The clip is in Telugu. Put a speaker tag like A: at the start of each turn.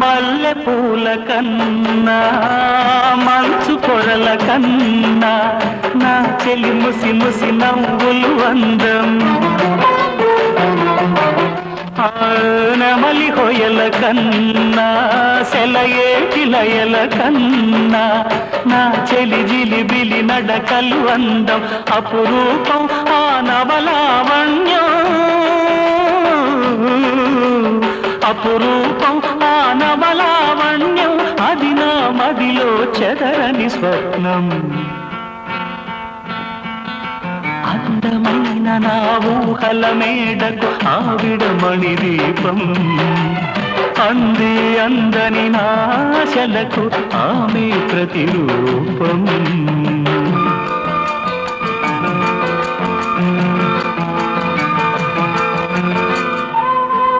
A: మల్లె పూల కన్నా మంచు పొరల కన్నా నా చెలి ముసి ముసి నవ్వులు అందం. నమలి హొయల కన్నా సెలయేటి లయల కన్నా నా చెలి జిలి బిలి నడకలు అందం. అపురూపం ఆ నవలావణ్యం అపురూపం నా చెదరని స్వప్నం. అందమైన నా ఊహల మేడకు ఆవిడమణి దీపం. అంది అందని నాశలకు ఆమె ప్రతిరూపం.